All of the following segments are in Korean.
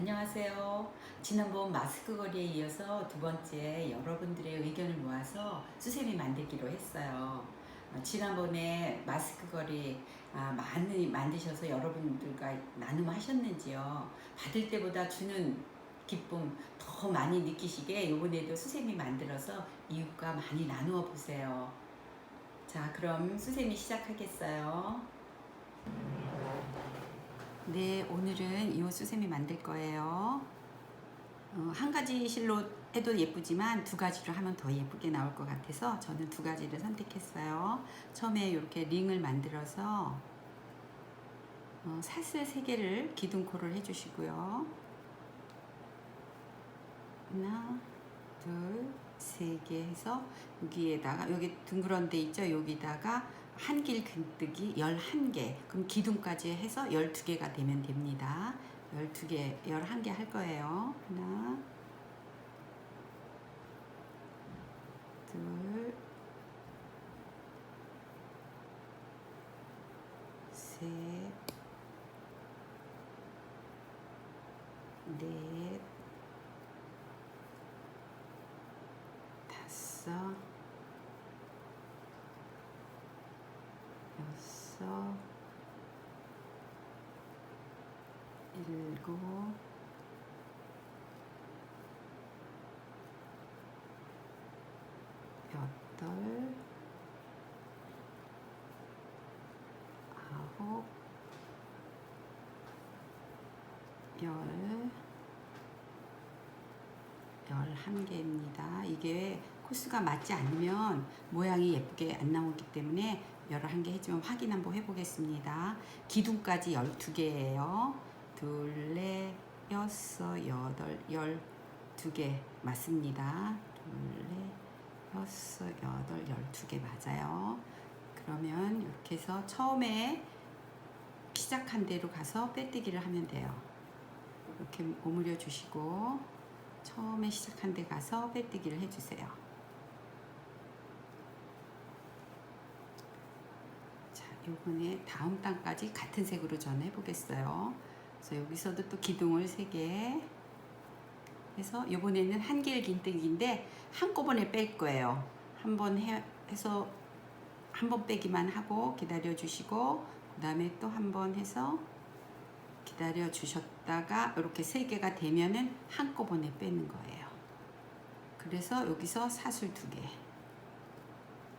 안녕하세요. 지난번 마스크 거리에 이어서 두 번째 여러분들의 의견을 모아서 수세미 만들기로 했어요. 어, 지난번에 마스크 거리 아, 많이 만드셔서 여러분들과 나눔하셨는지요. 받을 때보다 주는 기쁨 더 많이 느끼시게 이번에도 수세미 만들어서 이웃과 많이 나누어 보세요. 자, 그럼 수세미 시작하겠어요. 네, 오늘은 이 수세미 만들 거예요. 어, 한 가지 실로 해도 예쁘지만 두 가지로 하면 더 예쁘게 나올 것 같아서 저는 두 가지를 선택했어요. 처음에 이렇게 링을 만들어서 어, 사슬 세 개를 기둥코를 해주시고요. 하나, 둘, 세 개 해서 여기에다가 여기 둥그런 데 있죠? 여기다가 한 길 근뜨기 11개. 그럼 기둥까지 해서 12개가 되면 됩니다. 12개 11개 할 거예요. 하나 둘 셋, 넷, 다섯, 여섯, 일곱, 여덟, 아홉, 열, 열한 개입니다. 이게 코스가 맞지 않으면 모양이 예쁘게 안 나오기 때문에 11개 해주면 확인 한번 해보겠습니다. 기둥까지 12개예요. 둘, 넷, 여섯, 여덟, 열두 개 맞습니다. 둘, 넷, 여섯, 여덟, 열두 개 맞아요. 그러면 이렇게 해서 처음에 시작한 대로 가서 빼뜨기를 하면 돼요. 이렇게 오므려 주시고 처음에 시작한 데 가서 빼뜨기를 해주세요. 자, 요번에 다음 단까지 같은 색으로 전 해 보겠어요. 그래서 여기서도 또 기둥을 3개 해서 요번에는 한길 긴뜨기인데 한꺼번에 뺄 거예요. 한 번 해서 한 번 빼기만 하고 기다려 주시고 그 다음에 또 한 번 해서 기다려 주셨다가 이렇게 세 개가 되면은 한꺼번에 빼는 거예요. 그래서 여기서 사슬 두 개.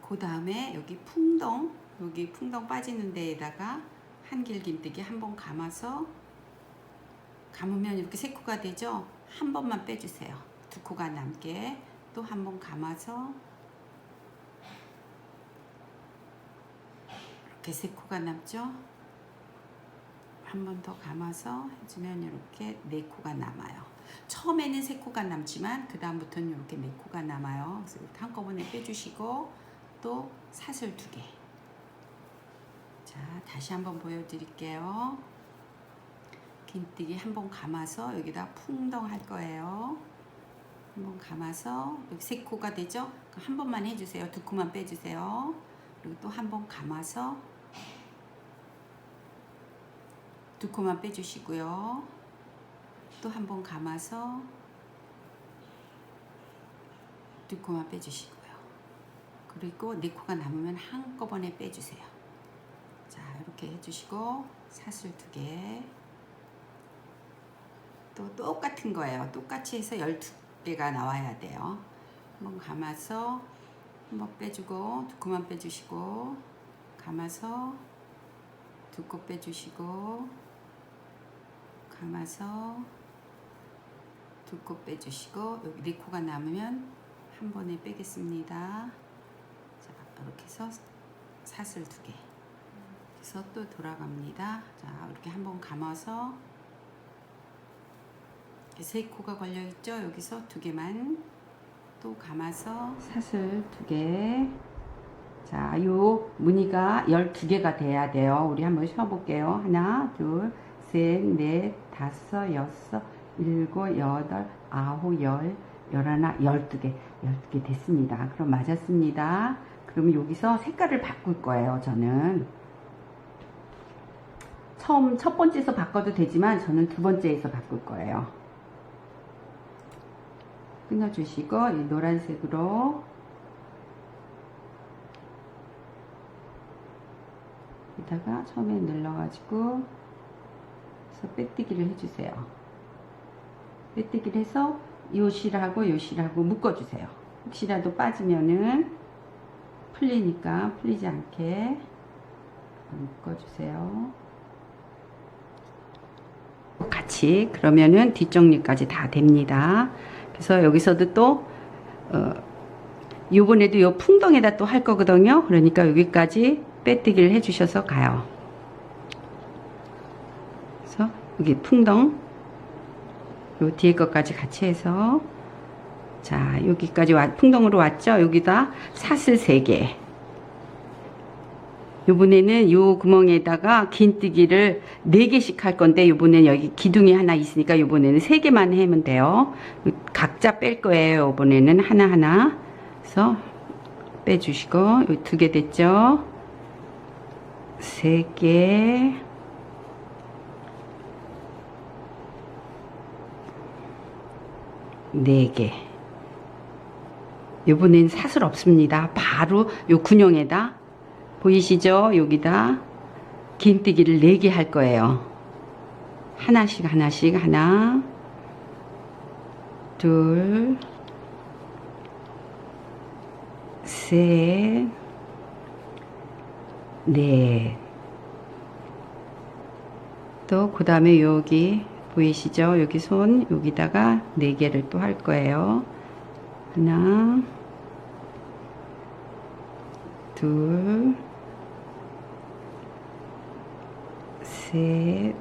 그 다음에 여기 풍덩, 여기 풍덩 빠지는 데에다가 한길 긴뜨기 한 번 감아서 감으면 이렇게 세 코가 되죠? 한 번만 빼주세요. 두 코가 남게 또 한 번 감아서 이렇게 세 코가 남죠? 한 번 더 감아서 해주면 이렇게 네 코가 남아요. 처음에는 세 코가 남지만 그 다음부터는 이렇게 네 코가 남아요. 그래서 한꺼번에 빼주시고 또 사슬 두 개. 자, 다시 한번 보여드릴게요. 긴뜨기 한번 감아서 여기다 풍덩 할 거예요. 한번 감아서 여기 세 코가 되죠? 한 번만 해주세요. 두 코만 빼주세요. 그리고 또 한 번 감아서 두 코만 빼주시고요. 또 한 번 감아서 두 코만 빼주시고요. 그리고 네 코가 남으면 한꺼번에 빼주세요. 자, 이렇게 해주시고 사슬 두 개. 또 똑같은 거예요. 똑같이 해서 12개가 나와야 돼요. 한번 감아서 한번 빼주고 두 코만 빼주시고 감아서 두 코 빼주시고 감아서 두 코 빼주시고 여기 네 코가 남으면 한 번에 빼겠습니다. 자 이렇게 해서 사슬 두 개. 그래서 또 돌아갑니다. 자 이렇게 한번 감아서 세 코가 걸려 있죠. 여기서 두 개만 또 감아서 사슬 두 개. 자, 요 무늬가 12개가 돼야 돼요. 우리 한번 쉬어 볼게요. 하나, 둘, 셋, 넷, 다섯, 여섯, 일곱, 여덟, 아홉, 열, 열하나, 열두 개. 열두 개 됐습니다. 그럼 맞았습니다. 그러면 여기서 색깔을 바꿀 거예요, 저는. 처음 첫 번째에서 바꿔도 되지만 저는 두 번째에서 바꿀 거예요. 끊어주시고 이 노란색으로 여기다가 처음에 눌러가지고 그래서 빼뜨기를 해주세요. 빼뜨기를 해서 요 실하고 요 실하고 묶어주세요. 혹시라도 빠지면은 풀리니까 풀리지 않게 묶어주세요. 같이 그러면은 뒷정리까지 다 됩니다. 그래서 여기서도 또 어, 요번에도 요 풍덩에다 또 할 거거든요. 그러니까 여기까지 빼뜨기를 해주셔서 가요. 그래서 여기 풍덩 요 뒤에 것까지 같이 해서 자 여기까지 왔, 풍덩으로 왔죠. 여기다 사슬 3개 요번에는 요 구멍에다가 긴뜨기를 4개씩 할 건데 요번에는 여기 기둥이 하나 있으니까 요번에는 3개만 하면 돼요. 각자 뺄 거예요. 요번에는 하나하나. 그래서 빼주시고 요두개 됐죠. 3개. 네 개. 요번엔 사슬 없습니다. 바로 요 군용에다 보이시죠? 여기다 긴뜨기를 4개 할 거예요. 하나씩 하나씩 하나 둘 셋, 넷. 또, 그 다음에 여기, 보이시죠? 여기 손, 여기다가 네 개를 또 할 거예요. 하나, 둘, 셋,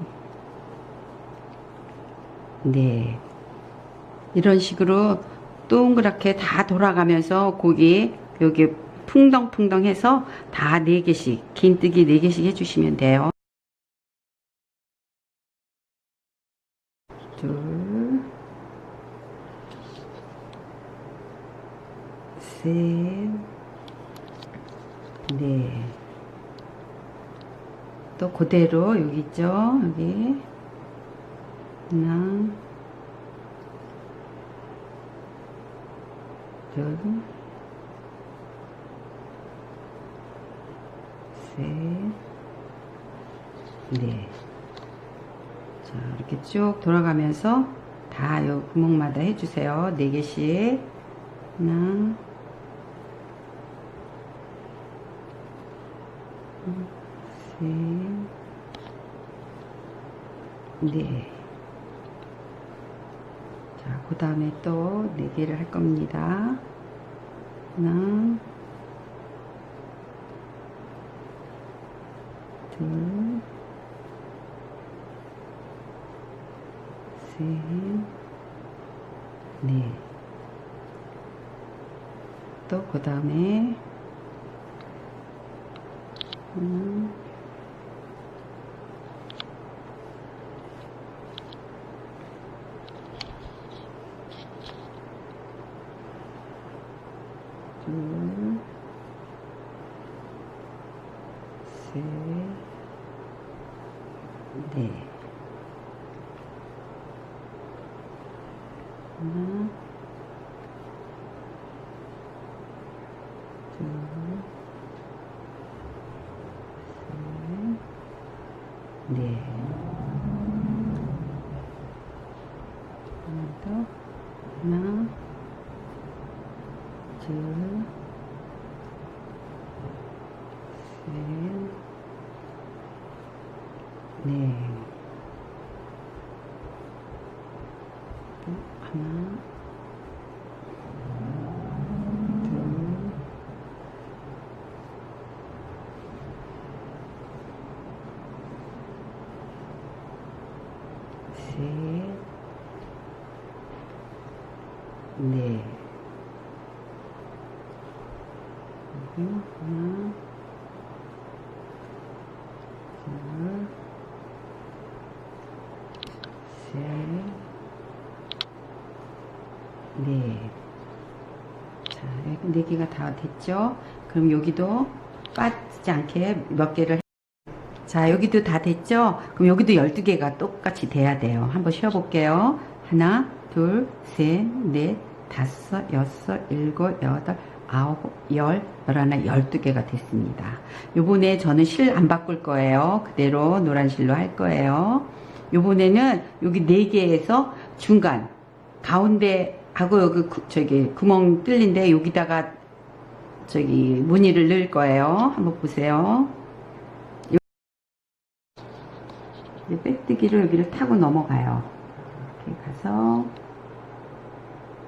넷. 이런 식으로 동그랗게 다 돌아가면서 고기 여기 풍덩풍덩 해서 다 4개씩 긴뜨기 4개씩 해주시면 돼요 둘 셋, 넷. 또 그대로 여기 있죠? 여기 하나, 둘, 셋, 넷. 자, 이렇게 쭉 돌아가면서 다 요 구멍마다 해주세요. 네 개씩. 하나, 셋, 넷. 자, 그 다음에 또네 개를 할 겁니다. 하나, 둘, 셋, 넷. 또그 다음에 하나, 둘, 셋, 넷. 하나, 둘, 셋, 넷. 하나 더, 하나, 둘, 셋, 넷. 또 하나, 둘, 셋, 넷. 여기 하나, 둘, 셋, 넷. 자, 네 개가 다 됐죠? 그럼 여기도 빠지지 않게 몇 개를 자, 여기도 다 됐죠? 그럼 여기도 12개가 똑같이 돼야 돼요. 한번 쉬어볼게요. 하나, 둘, 셋, 넷, 다섯, 여섯, 일곱, 여덟, 아홉, 열, 열하나, 열두 개가 됐습니다. 요번에 저는 실 안 바꿀 거예요. 그대로 노란 실로 할 거예요. 요번에는 여기 네 개에서 중간, 가운데 하고 여기 구- 저기 구멍 뚫린데 여기다가 저기 무늬를 넣을 거예요. 한번 보세요. 이 빼뜨기를 여기를 타고 넘어가요. 이렇게 가서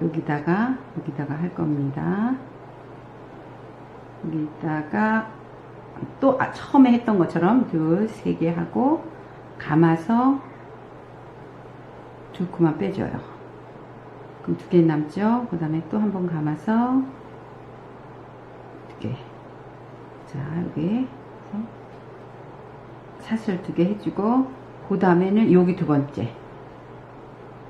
여기다가 여기다가 할 겁니다. 여기다가 또 아, 처음에 했던 것처럼 둘, 세개 하고 감아서 두 코만 빼줘요. 그럼 두 개 남죠? 그 다음에 또 한 번 감아서 두 개. 자, 여기 사슬 두 개 해주고 그 다음에는 여기 두 번째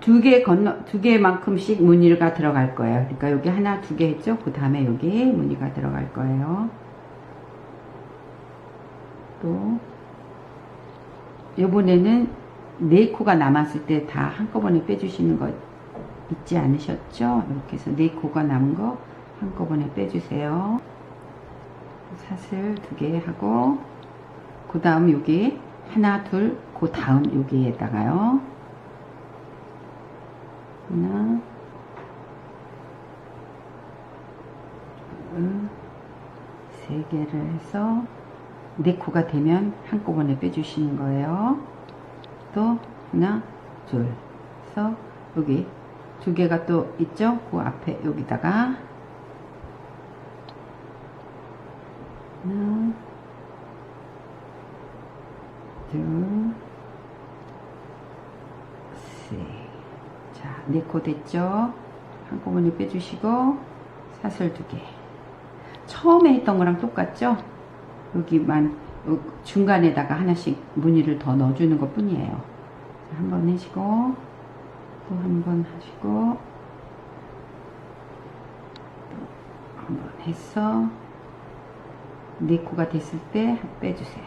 두 개 건너 두 개만큼씩 무늬가 들어갈 거예요. 그러니까 여기 하나 두 개 했죠. 그 다음에 여기 무늬가 들어갈 거예요. 또 이번에는 네 코가 남았을 때 다 한꺼번에 빼주시는 거 있지 않으셨죠? 이렇게 해서 네 코가 남은 거 한꺼번에 빼주세요. 사슬 두 개 하고 그 다음 여기 하나 둘 그 다음 여기에다가요 하나. 둘세 개를 해서 네 코가 되면 한꺼번에 빼주시는 거예요. 또 하나 둘. 해서 여기 두 개가 또 있죠? 그 앞에 여기다가. 하나 둘, 네코 됐죠? 한꺼번에 빼주시고 사슬 두개 처음에 했던 거랑 똑같죠? 여기만 중간에다가 하나씩 무늬를 더 넣어주는 것 뿐이에요. 한 번 해시고 또 한 번 하시고 또 한 번 해서 네 코가 됐을 때 빼주세요.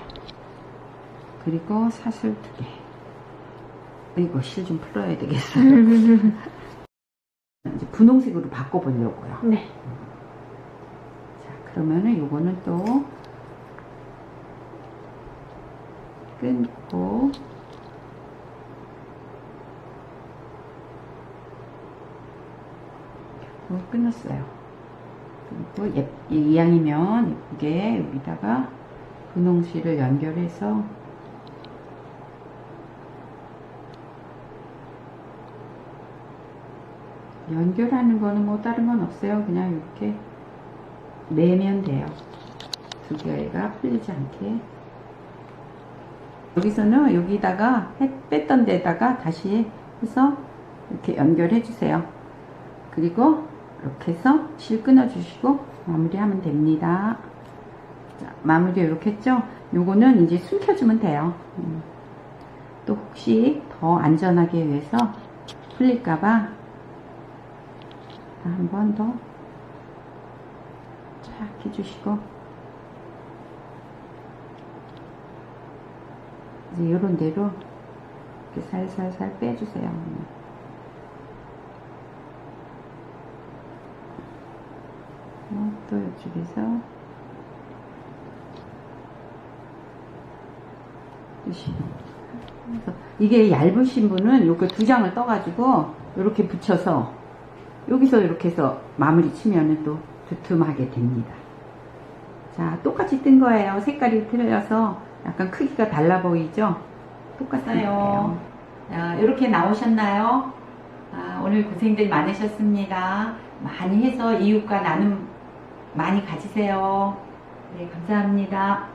그리고 사슬 두 개. 이거 실 좀 풀어야 되겠어요. 이제 분홍색으로 바꿔보려고요. 네. 자, 그러면은 요거는 또 끊고 어, 끊었어요. 그리고 예, 이왕이면 예쁘게 여기다가 분홍실을 연결해서 연결하는 거는 뭐 다른 건 없어요. 그냥 이렇게 내면 돼요. 두 개가 풀리지 않게. 여기서는 여기다가 해- 뺐던 데다가 다시 해서 이렇게 연결해 주세요. 그리고 이렇게 해서 실 끊어 주시고 마무리하면 됩니다. 자, 마무리 이렇게 했죠? 요거는 이제 숨겨주면 돼요. 음. 또 혹시 더 안전하게 위해서 풀릴까봐 한 번 더. 쫙 해주시고. 이제 이런 대로 이렇게 살살살 빼주세요. 어, 또 이쪽에서. 이게 얇으신 분은 이렇게 두 장을 떠가지고 이렇게 붙여서 여기서 이렇게 해서 마무리 치면은 또 두툼하게 됩니다. 자, 똑같이 뜬 거예요. 색깔이 틀려서 약간 크기가 달라 보이죠? 똑같아요. 자, 이렇게 나오셨나요? 아, 오늘 고생들 많으셨습니다. 많이 해서 이웃과 나눔 많이 가지세요. 네, 감사합니다.